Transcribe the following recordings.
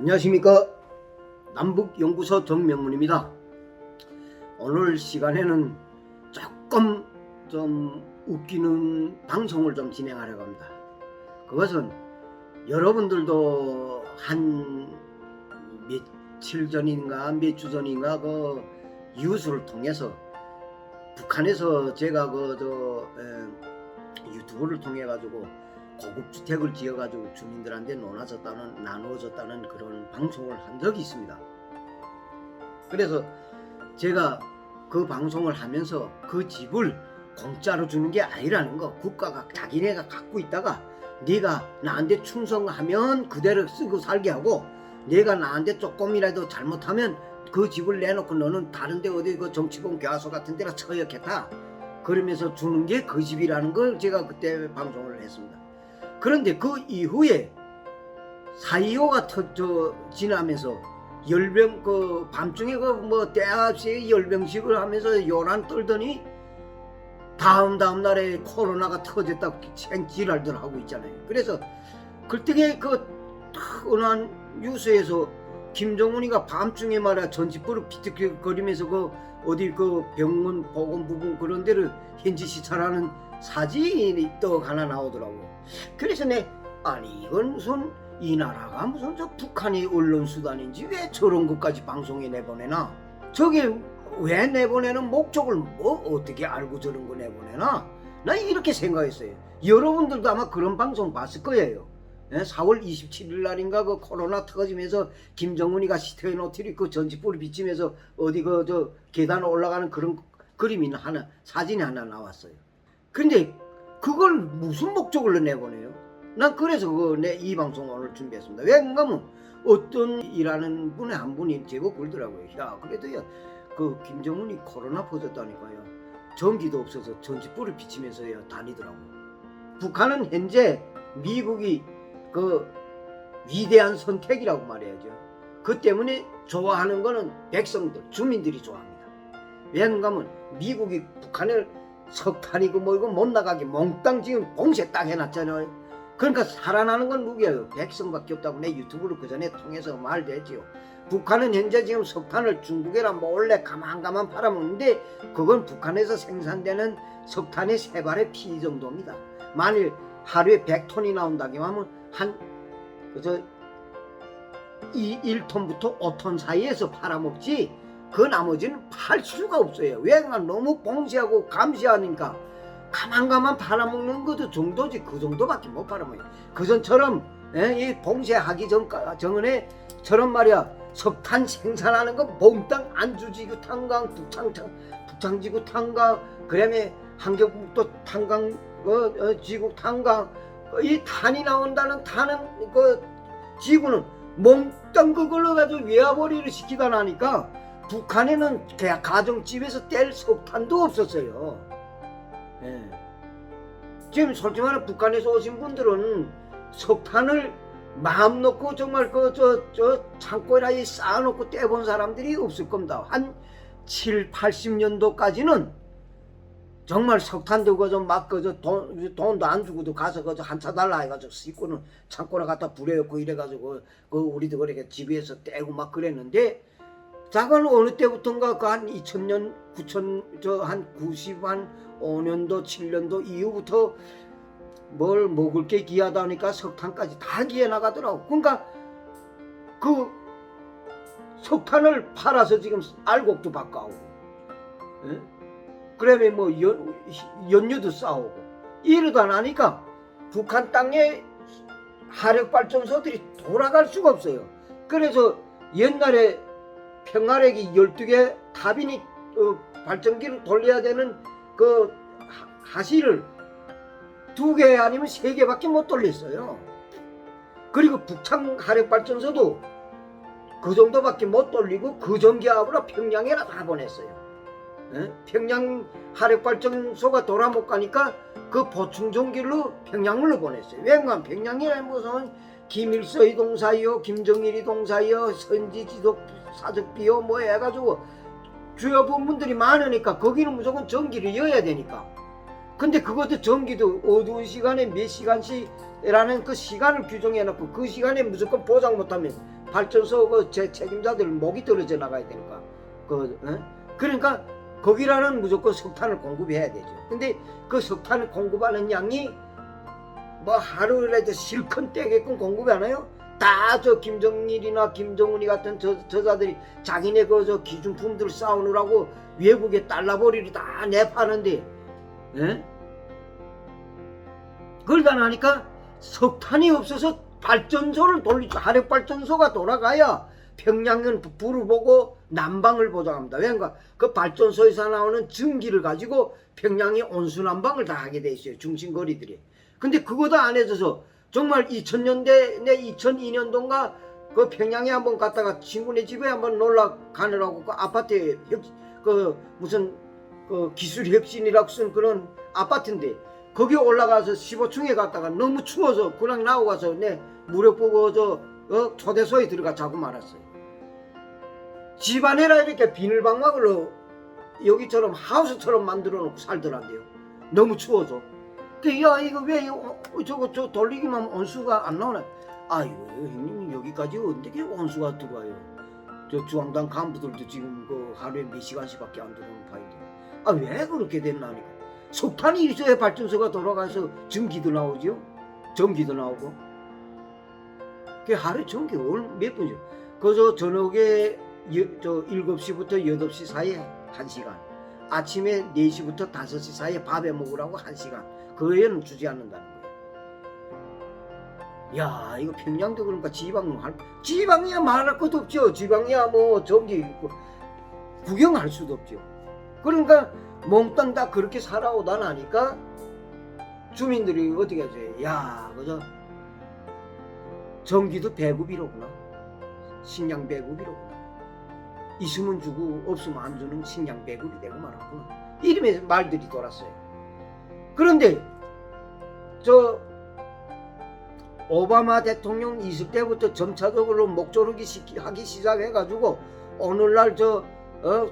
안녕하십니까. 남북연구소 정명문입니다. 오늘 시간에는 조금 좀 웃기는 방송을 좀 진행하려고 합니다. 그것은 여러분들도 한 며칠 전인가 몇 주 전인가 그 뉴스를 통해서 북한에서 제가 그 저 유튜브를 통해 가지고 고급 주택을 지어 가지고 주민들한테 나눠줬다는 나누어졌다는 그런 방송을 한 적이 있습니다. 그래서 제가 그 방송을 하면서 그 집을 공짜로 주는 게 아니라는 거 국가가 자기네가 갖고 있다가 네가 나한테 충성하면 그대로 쓰고 살게 하고 내가 나한테 조금이라도 잘못하면 그 집을 내놓고 너는 다른데 어디 그 정치범 교화소 같은 데라 처역했다 그러면서 주는 게 그 집이라는 걸 제가 그때 방송을 했습니다. 그런데 그 이후에 사이오가 터져 지나면서 열병 그 밤중에 그뭐 때없이 열병식을 하면서 요란 떨더니 다음 다음 날에 코로나가 터졌다고 지랄들 하고 있잖아요. 그래서 그때 그 흔한 뉴스에서 김정은이가 밤중에 말이야 전직부를 비틀거리면서 그 어디 그 병원 보건 부분 그런 데를 현지 시찰하는 사진이 또 하나 나오더라고. 그래서 내 아니 이건 무슨 이 나라가 무슨 저 북한이 언론 수단인지 왜 저런 것까지 방송에 내보내나? 저게 왜 내보내는 목적을 뭐 어떻게 알고 저런 거 내보내나? 나 이렇게 생각했어요. 여러분들도 아마 그런 방송 봤을 거예요. 예, 4월 27일 날인가 그 코로나 터지면서 김정은이가 시테노트리 그 전지불을 비치면서 어디 그 저 계단 올라가는 그런 그림이 하나 사진이 하나 나왔어요. 근데 그걸 무슨 목적으로 내보내요? 난 그래서 그내이 방송 오늘 준비했습니다. 왜냐면 뭐 어떤 일하는 분의 한 분이 제보 걸더라고요. 야 그래도 야그 김정은이 코로나 퍼졌다니까요. 전기도 없어서 전지불을 비치면서 야, 다니더라고요. 북한은 현재 미국이 그 위대한 선택이라고 말해야죠. 그 때문에 좋아하는 거는 백성들, 주민들이 좋아합니다. 왜냐하면 미국이 북한을 석탄이고 뭐이고 못 나가게 몽땅 지금 봉쇄 딱 해놨잖아요. 그러니까 살아나는 건 누구예요? 백성밖에 없다고 내 유튜브를 그 전에 통해서 말했지요. 북한은 현재 지금 석탄을 중국에라 몰래 가만가만 팔아먹는데 그건 북한에서 생산되는 석탄의 세 발의 피 정도입니다. 만일 하루에 100톤이 나온다고 하면 한 그저 이 1톤부터 5톤 사이에서 팔아먹지 그 나머지는 팔 수가 없어요. 왜냐면 너무 봉쇄하고 감시하니까 가만가만 팔아먹는 것도 정도지 그 정도밖에 못 팔아먹어요. 그전처럼 예, 이 봉쇄하기 전 저런 말이야 석탄 생산하는 거 몽땅 안주지구 탄광 북창 북창지구 탄광 그다음에 한경북도 탄광 그 어, 지구 탄광 어, 이 탄이 나온다는 탄은 그 지구는 몽땅 그걸로 가지고 외화벌이를 시키다 나니까 북한에는 그냥 가정집에서 뗄 석탄도 없었어요. 예. 지금 솔직히 말해 북한에서 오신 분들은 석탄을 마음 놓고 정말 그 저 저 창고에다 쌓아놓고 떼본 사람들이 없을 겁니다. 한 7, 80년도까지는 정말 석탄 들고 좀막 그저 돈 돈도 안 주고도 가서 그저 한차 달라 해가지고 씻고는 창고에 갖다 불에넣고 이래가지고 그 우리도 그렇게 집에서 떼고 막 그랬는데 작은 어느 때부턴가 그 한 2000년 9000 저한 90 한 5년도 7년도 이후부터 뭘 먹을 게 귀하다니까 석탄까지 다 귀해 나가더라고. 그러니까 그 석탄을 팔아서 지금 알곡도 바꿔오고, 예? 그다음에 뭐 연, 연료도 싸오고 이러다 나니까 북한 땅에 화력 발전소들이 돌아갈 수가 없어요. 그래서 옛날에 평화력이 12개 타빈이 어, 발전기를 돌려야 되는 그 하시를 두 개 아니면 세 개밖에 못 돌렸어요. 그리고 북창 화력발전소도 그 정도밖에 못 돌리고 그 전기압으로 평양에라 다 보냈어요. 예? 평양 화력발전소가 돌아 못 가니까 그 보충 전기로 평양으로 보냈어요. 왜냐면 평양이라 무슨 김일서이 동사이요, 김정일이 동사이요, 선지지독 사적비요 뭐 해가지고 주요 부분들이 많으니까 거기는 무조건 전기를 이어야 되니까. 근데 그것도 전기도 어두운 시간에 몇 시간씩이라는 그 시간을 규정해 놓고 그 시간에 무조건 보장 못하면 발전소 그 제 책임자들 목이 떨어져 나가야 되니까 그 어? 그러니까 거기라는 무조건 석탄을 공급해야 되죠. 근데 그 석탄을 공급하는 양이 뭐 하루라도 실컷 떼게끔 공급하나요? 다 저 김정일이나 김정은이 같은 저, 저자들이 자기네 그 저 기준품들 쌓으느라고 외국에 달러벌이를 다 내파는데 예? 그러다 나니까 석탄이 없어서 발전소를 돌리죠. 하력 발전소가 돌아가야 평양은 불을 보고 난방을 보장합니다. 왜냐면 그 발전소에서 나오는 전기를 가지고 평양이 온수난방을 다 하게 돼 있어요. 중심거리들이. 근데 그거도 안 해줘서 정말 2000년대 내 2002년도인가 그 평양에 한번 갔다가 친구네 집에 한번 놀러 가느라고 그 아파트에 혁, 그 무슨 그 기술 혁신이라고 쓴 그런 아파트인데 거기 올라가서 15층에 갔다가 너무 추워서 그냥 가서 내 무력 보고 저 어, 초대소에 들어가 자고 말았어요. 집안에라 이렇게 비닐방막으로 여기처럼 하우스처럼 만들어 놓고 살더란데요. 너무 추워서. 그, 야, 이거 왜, 어, 저거, 저 돌리기만 온수가 안 나오나? 아이고, 형님, 여기까지 어떻게 온수가 들어와요? 저 중앙당 간부들도 지금 그 하루에 몇 시간씩밖에 안 들어오는 파인데. 아, 왜 그렇게 됐나니까? 석탄이 있어야 발전소가 돌아가서 전기도 나오죠? 전기도 나오고. 그 하루에 전기 몇 분이죠? 그저 저녁에 여, 저 7시부터 8시 사이에 1시간. 아침에 4시부터 5시 사이에 밥에 먹으라고 1시간. 그 외에는 주지 않는다는 거예요. 야, 이거 평양도 그러니까 지방 할 지방이야 말할 것도 없죠. 지방이야 뭐그 구경할 수도 없죠. 그러니까 몽땅 다 그렇게 살아오다 나니까 주민들이 어떻게 하지? 야, 그저 전기도 배급이로구나. 식량 배급이로구나. 있으면 주고 없으면 안 주는 식량 배급이 되고 말았구나. 이름의 말들이 돌았어요. 그런데 저 오바마 대통령 있을 때부터 점차적으로 목조르기 하기 시작해가지고 오늘날 저 어,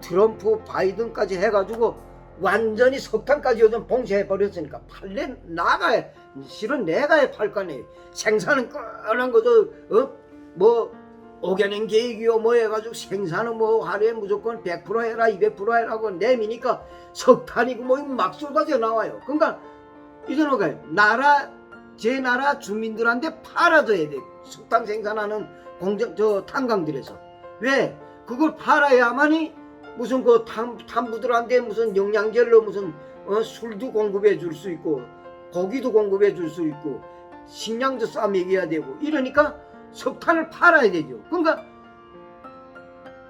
트럼프 바이든까지 해가지고 완전히 석탄까지 요즘 봉쇄해 버렸으니까 팔래 나가야 실은 내가야 팔 거네 생산은 뻔한 거죠 어 뭐 오겨낸 계획이요 뭐 해가지고 생산은 뭐 하루에 무조건 100% 해라 200% 해라고 내미니까 석탄이고 뭐막 쏟아져 나와요. 그러니까 이제는 그 나라 제 나라 주민들한테 팔아줘야 돼. 석탄 생산하는 공장 저 탄광들에서. 왜? 그걸 팔아야만이 무슨 그 탐, 탐부들한테 무슨 영양제로 무슨 어, 술도 공급해 줄 수 있고 고기도 공급해 줄 수 있고 식량도 싸 먹여야 되고 이러니까 석탄을 팔아야 되죠. 그러니까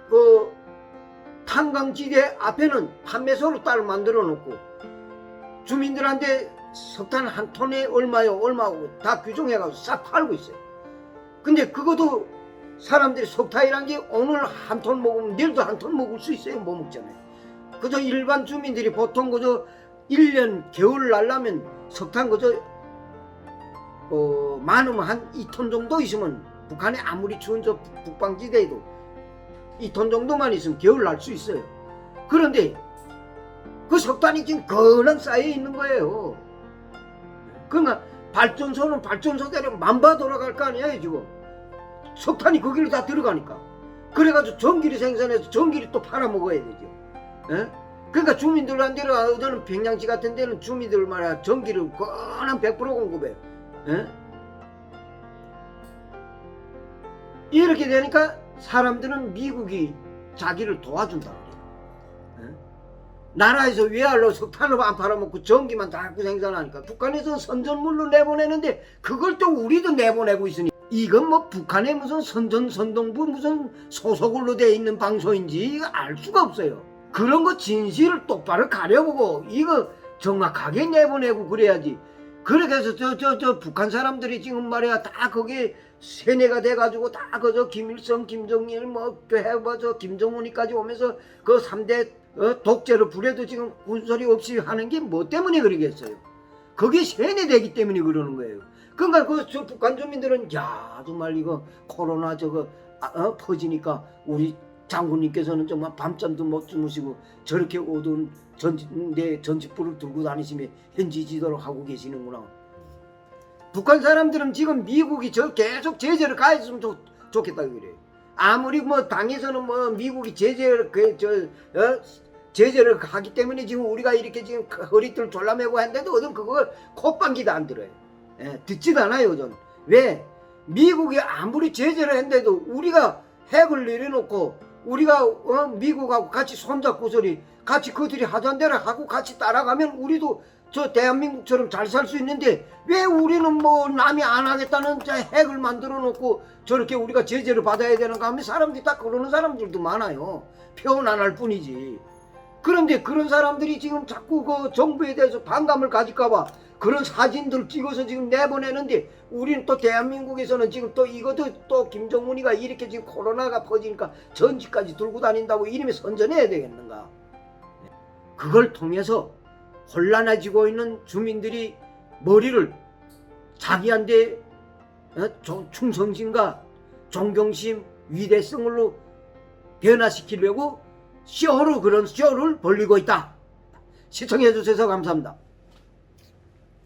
그 탄광지대 앞에는 판매소로 따로 만들어 놓고 주민들한테 석탄 한 톤에 얼마요 얼마고 다 규정해가지고 싹 팔고 있어요. 근데 그것도 사람들이 석탄이란 게 오늘 한 톤 먹으면 내일도 한 톤 먹을 수 있어요. 못 먹잖아요. 그저 일반 주민들이 보통 그저 1년 겨울 날라면 석탄 그저 어, 많으면 한 2톤 정도 있으면 북한에 아무리 추운 저 북- 북방지대에도 2톤 정도만 있으면 겨울 날 수 있어요. 그런데 그 석탄이 지금 거는 쌓여 있는 거예요. 그러니까 발전소는 발전소대로 만바 돌아갈 거 아니에요 지금. 석탄이 거기로 다 들어가니까. 그래가지고 전기를 생산해서 전기를 또 팔아먹어야 되죠. 예? 그러니까 주민들한테는 저는 평양시 같은 데는 주민들 말이야 전기를 거는 100% 공급해요. 예? 이렇게 되니까 사람들은 미국이 자기를 도와준다 그래요. 예? 나라에서 외할로 석탄을 안 팔아먹고 전기만 자꾸 생산하니까 북한에서 선전물로 내보내는데 그걸 또 우리도 내보내고 있으니 이건 뭐 북한의 무슨 선전 선동부 무슨 소속으로 돼 있는 방송인지 알 수가 없어요. 그런 거 진실을 똑바로 가려보고 이거 정확하게 내보내고 그래야지. 그렇게 해서 저 저 저 북한 사람들이 지금 말이야 다 거기에 세뇌가 돼가지고 다 그저 김일성, 김정일 뭐또 해봐 저 김정은이까지 오면서 그 3대 어, 독재로 부려도 지금 군소리 없이 하는 게 뭐 때문에 그러겠어요? 그게 세뇌되기 때문에 그러는 거예요. 그러니까 그저 북한 주민들은 야 정말 이거 코로나 저거 아, 어, 퍼지니까 우리 장군님께서는 정말 밤잠도 못 주무시고 저렇게 어두운 전지, 내 전직불을 들고 다니시며 현지 지도를 하고 계시는구나. 북한 사람들은 지금 미국이 저 계속 제재를 가했으면 좋, 좋겠다 그래. 아무리 뭐 당에서는 뭐 미국이 제재를 그저 어? 제재를 하기 때문에 지금 우리가 이렇게 지금 허리띠를 졸라매고 했는데도 어떤 그걸 콧방귀도 안 들어요. 예, 듣지도 않아요, 전. 왜? 미국이 아무리 제재를 했는데도 우리가 핵을 내려놓고 우리가 어, 미국하고 같이 손잡고서리 같이 그들이 하던 대로 하고 같이 따라가면 우리도 저 대한민국처럼 잘 살 수 있는데 왜 우리는 뭐 남이 안 하겠다는 저 핵을 만들어 놓고 저렇게 우리가 제재를 받아야 되는가 하면 사람들이 딱 그러는 사람들도 많아요. 표현 안 할 뿐이지. 그런데 그런 사람들이 지금 자꾸 그 정부에 대해서 반감을 가질까봐 그런 사진들 찍어서 지금 내보내는데 우리는 또 대한민국에서는 지금 또 이것도 또 김정은이가 이렇게 지금 코로나가 퍼지니까 전지까지 들고 다닌다고 이름에 선전해야 되겠는가. 그걸 통해서 혼란해지고 있는 주민들이 머리를 자기한테 어, 종- 충성심과 존경심, 위대성으로 변화시키려고 쇼로 그런 쇼를 벌리고 있다. 시청해 주셔서 감사합니다.